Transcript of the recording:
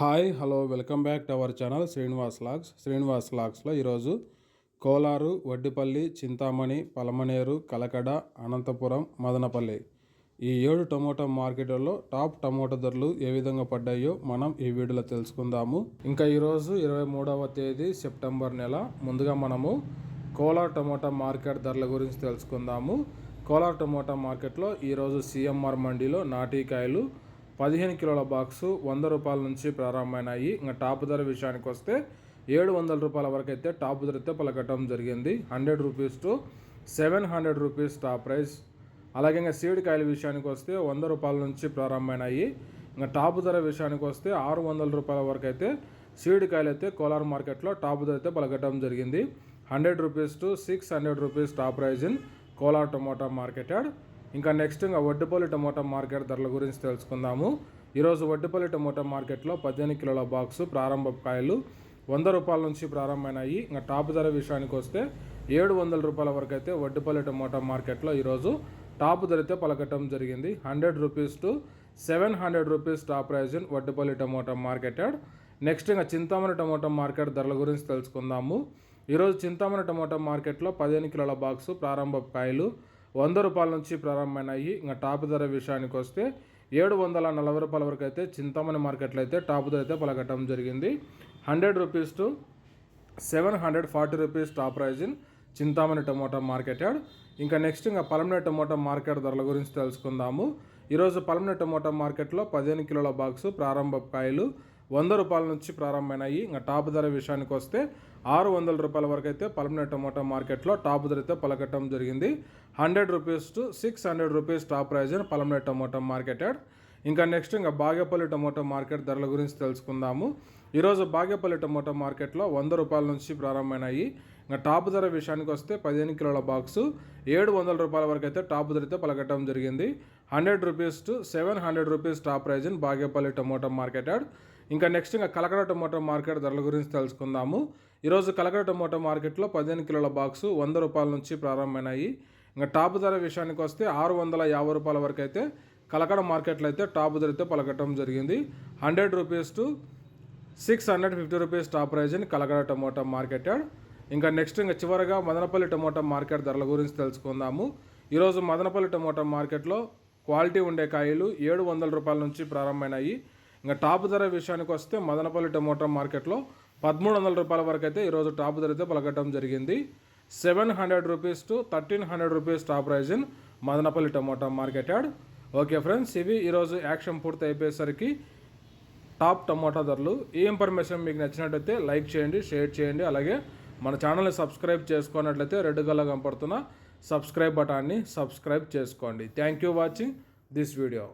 Hi hello welcome back to our channel Srinivas vlogs. Srinivas లాగ్స్లో ఈరోజు కోలారు వడ్డిపల్లి చింతామణి పలమనేరు కలకడ అనంతపురం మదనపల్లి ఈ ఏడు tomato మార్కెట్లలో టాప్ టమోటా ధరలు ఏ విధంగా పడ్డాయో మనం ఈ వీడియోలో తెలుసుకుందాము. ఇంకా ఈరోజు ఇరవై మూడవ తేదీ సెప్టెంబర్ నెల. ముందుగా మనము కోలార్ టమోటా మార్కెట్ ధరల గురించి తెలుసుకుందాము. కోలార్ టమోటా మార్కెట్లో ఈరోజు సిఎంఆర్ మండీలో నాటికాయలు పదిహేను కిలోల బాక్సు వంద రూపాయల నుంచి ప్రారంభమైనాయి. ఇంకా టాప్ ధర విషయానికి వస్తే ఏడు వందల రూపాయల వరకు అయితే టాప్ ధరతో పలకటం జరిగింది. Hundred rupees to seven hundred rupees top price. అలాగే ఇంకా సీడ్ కాయల విషయానికి వస్తే వంద రూపాయల నుంచి ప్రారంభమైనాయి. ఇంకా టాప్ ధర విషయానికి వస్తే ఆరు వందల రూపాయల వరకు అయితే సీడ్ కాయలు అయితే కోలార్ మార్కెట్లో టాప్ ధర అయితే పలకటం జరిగింది. Hundred rupees to six hundred rupees top price in Kolar tomato market yard ఇంకా నెక్స్ట్ ఇంకా వడ్డుపల్లి టమోటా మార్కెట్ ధరల గురించి తెలుసుకుందాము. ఈరోజు వడ్డుపల్లి టమోటా మార్కెట్లో పద్దెనిమిది కిలోల బాక్సు ప్రారంభ కాయలు వంద రూపాయల నుంచి ప్రారంభమైనాయి. ఇంకా టాప్ ధర విషయానికి వస్తే ఏడు వందల రూపాయల వరకు అయితే వడ్డుపల్లి టమోటా మార్కెట్లో ఈరోజు టాప్ ధరతో పలకటం జరిగింది. Hundred rupees to seven hundred rupees top price in Vaddupalli tomato market yard. Next ఇంకా చింతామణి టమోటా మార్కెట్ ధరల గురించి తెలుసుకుందాము. ఈరోజు చింతామణి టమోటా మార్కెట్లో పదిహేను కిలోల బాక్సు ప్రారంభ కాయలు వంద రూపాయల నుంచి ప్రారంభమైనాయి. ఇంకా టాప్ ధర విషయానికి వస్తే ఏడు వందల నలభై రూపాయల వరకు అయితే చింతామణి మార్కెట్లో అయితే టాప్ ధర అయితే పలకటం జరిగింది. Hundred rupees to seven hundred forty rupees top price in Chintamani tomato market yard ఇంకా నెక్స్ట్ ఇంకా పలమనే టమోటా మార్కెట్ ధరల గురించి తెలుసుకుందాము. ఈరోజు పలమనే టమోటా మార్కెట్లో పదిహేను కిలోల బాక్సు ప్రారంభ కాయలు వంద రూపాయల నుంచి ప్రారంభమైనాయి. ఇంకా టాప్ ధర విషయానికి వస్తే ఆరు వందల రూపాయల వరకు అయితే పలమనే టమోటా మార్కెట్లో టాప్ ధర అయితే పలకటం జరిగింది. Hundred rupees to six hundred rupees top price అని పలమనే టమోటా మార్కెట్ ఇంకా నెక్స్ట్ ఇంకా బాగేపల్లి టొమాటో మార్కెట్ ధరల గురించి తెలుసుకుందాము. ఈరోజు బాగేపల్లి టమోటా మార్కెట్లో వంద రూపాయల నుంచి ప్రారంభమైనాయి. ఇంకా టాప్ ధర విషయానికి వస్తే పదిహేను కిలోల బాక్సు ఏడు వందల రూపాయల వరకు అయితే టాప్ ధర అయితే పలకటం జరిగింది. Hundred rupees to seven hundred rupees top price in Bagepalli tomato market ఇంకా నెక్స్ట్ ఇంకా కలకడ టమోటా మార్కెట్ ధరల గురించి తెలుసుకుందాము. ఈరోజు కలకడ టమోటో మార్కెట్లో పదిహేను కిలోల బాక్సు వంద రూపాయల నుంచి ప్రారంభమైనాయి. ఇంకా టాప్ ధర విషయానికి వస్తే ఆరు వందల యాభై రూపాయల వరకు అయితే కలకడ మార్కెట్లో అయితే టాప్ ధర అయితే పలకటం జరిగింది. Hundred rupees to six hundred fifty rupees top price అని కలకడ టమోటా మార్కెట్ ఇంకా నెక్స్ట్ ఇంకా చివరగా మదనపల్లి టమోటా మార్కెట్ ధరల గురించి తెలుసుకుందాము. ఈరోజు మదనపల్లి టమోటా మార్కెట్లో క్వాలిటీ ఉండే కాయలు ఏడు వందల రూపాయల నుంచి ప్రారంభమైనాయి. ఇంకా టాప్ ధర విషయానికి వస్తే మదనపల్లి టమోటా మార్కెట్లో పదమూడు వందల రూపాయల వరకు అయితే ఈరోజు టాప్ ధర అయితే పలకటం జరిగింది. Seven hundred rupees to thirteen hundred rupees top price in Madanapalle tomato market yard. Okay friends ఇవి ఈరోజు యాక్షన్ పూర్తి అయిపోయేసరికి టాప్ టమోటా ధరలు. ఈ ఇన్ఫర్మేషన్ మీకు నచ్చినట్లయితే లైక్ చేయండి షేర్ చేయండి. అలాగే మన ఛానల్ని సబ్స్క్రైబ్ చేసుకున్నట్లయితే రెడ్ కలర్ కనపడుతున్న సబ్స్క్రైబ్ బటాన్ని సబ్స్క్రైబ్ చేసుకోండి. Thank you watching this video.